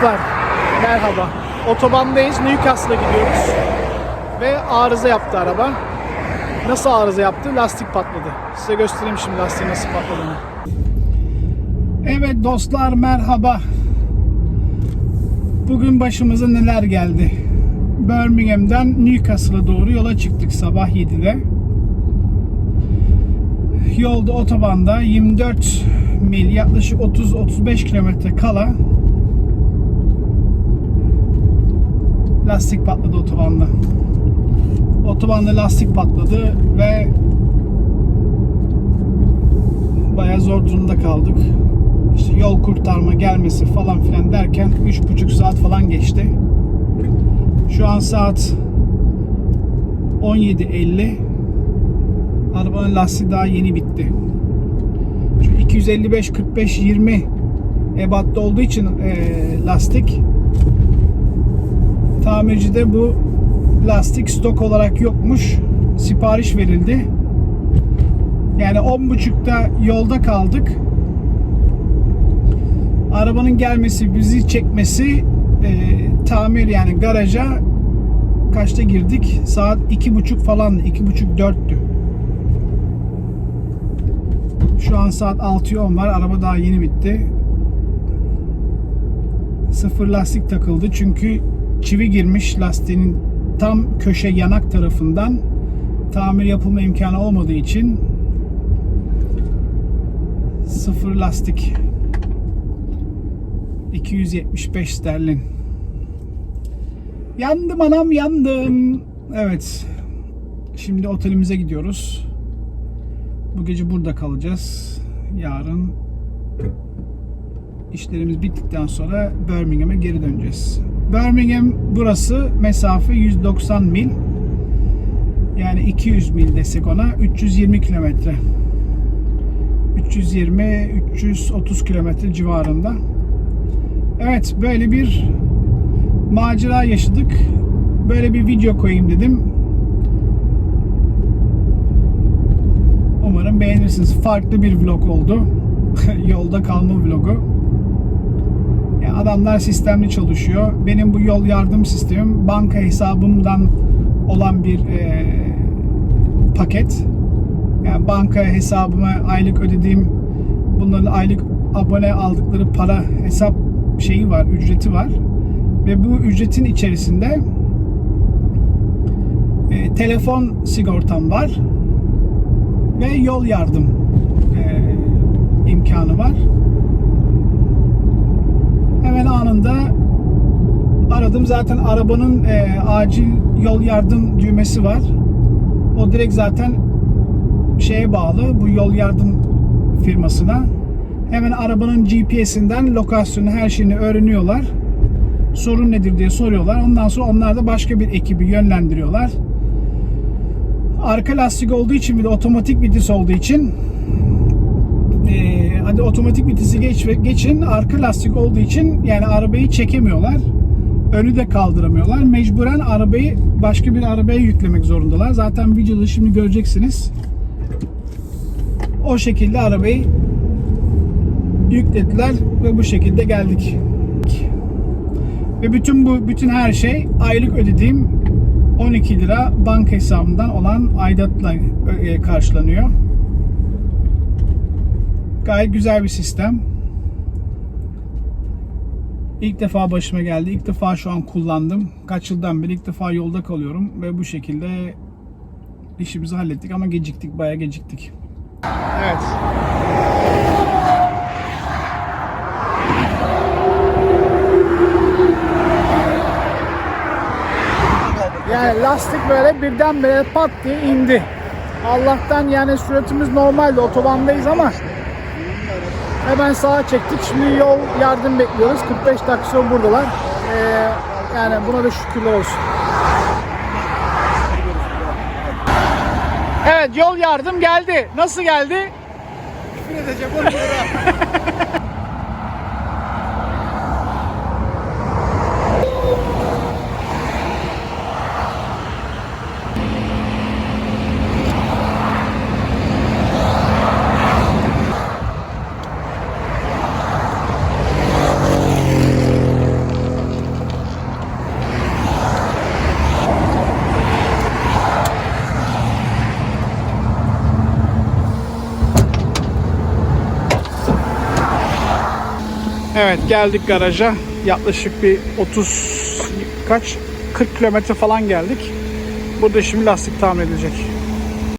dostlar, merhaba. Otobandayız, Newcastle'a gidiyoruz. Ve arıza yaptı araba. Nasıl arıza yaptı? Lastik patladı. Size göstereyim şimdi lastiğin nasıl patladığını. Evet dostlar, merhaba. Bugün başımıza neler geldi? Birmingham'dan Newcastle'a doğru yola çıktık sabah 7'de. Yolda otobanda 24 mil yaklaşık 30-35 kilometre kala lastik patladı otobanda. Otobanda lastik patladı ve bayağı zor durumda kaldık. İşte yol kurtarma gelmesi falan filan derken 3,5 saat falan geçti. Şu an saat 17.50. Arabanın lastiği daha yeni bitti. Şu 255 45 20 ebatta olduğu için e, lastik tamircide bu lastik stok olarak yokmuş. Sipariş verildi. Yani 10.30'da yolda kaldık. Arabanın gelmesi, bizi çekmesi e, tamir yani garaja kaçta girdik? Saat 2.30 falan, 2.30-4'tü. Şu an saat 6'ya 10 var. Araba daha yeni bitti. Sıfır lastik takıldı çünkü çivi girmiş lastiğin tam köşe yanak tarafından tamir yapılma imkanı olmadığı için sıfır lastik. 275 sterlin. Yandım anam yandım. Evet. Şimdi otelimize gidiyoruz. Bu gece burada kalacağız. Yarın işlerimiz bittikten sonra Birmingham'e geri döneceğiz Birmingham burası mesafe 190 mil. Yani 200 mil desek ona 320 kilometre. 320-330 kilometre civarında. Evet böyle bir macera yaşadık. Böyle bir video koyayım dedim. Umarım beğenirsiniz. Farklı bir vlog oldu. Yolda kalma vlogu. Adamlar sistemli çalışıyor. Benim bu yol yardım sistemim banka hesabımdan olan bir e, paket. Yani banka hesabıma aylık ödediğim bunların aylık abone aldıkları para hesap şeyi var, ücreti var. Ve bu ücretin içerisinde e, telefon sigortam var ve yol yardım e, imkanı var hemen anında aradım. Zaten arabanın e, acil yol yardım düğmesi var. O direkt zaten şeye bağlı bu yol yardım firmasına. Hemen arabanın GPS'inden lokasyonu her şeyini öğreniyorlar. Sorun nedir diye soruyorlar. Ondan sonra onlar da başka bir ekibi yönlendiriyorlar. Arka lastik olduğu için bir de otomatik vites olduğu için hadi otomatik vitesi geç ve geçin arka lastik olduğu için yani arabayı çekemiyorlar. Önü de kaldıramıyorlar. Mecburen arabayı başka bir arabaya yüklemek zorundalar. Zaten videoda şimdi göreceksiniz. O şekilde arabayı yüklediler ve bu şekilde geldik. Ve bütün bu bütün her şey aylık ödediğim 12 lira banka hesabımdan olan aidatla e, karşılanıyor. Gayet güzel bir sistem. İlk defa başıma geldi. İlk defa şu an kullandım. Kaç yıldan beri ilk defa yolda kalıyorum ve bu şekilde işimizi hallettik ama geciktik, bayağı geciktik. Evet. Yani lastik böyle birdenbire pat diye indi. Allah'tan yani süratimiz normalde otobandayız ama hemen sağa çektik. Şimdi yol yardım bekliyoruz. 45 dakika sonra buradalar. Ee, yani buna da şükürler olsun. Evet yol yardım geldi. Nasıl geldi? Küfür edeceğim 10 lira. Evet geldik garaja. Yaklaşık bir 30 kaç 40 kilometre falan geldik. Burada şimdi lastik tamir edilecek.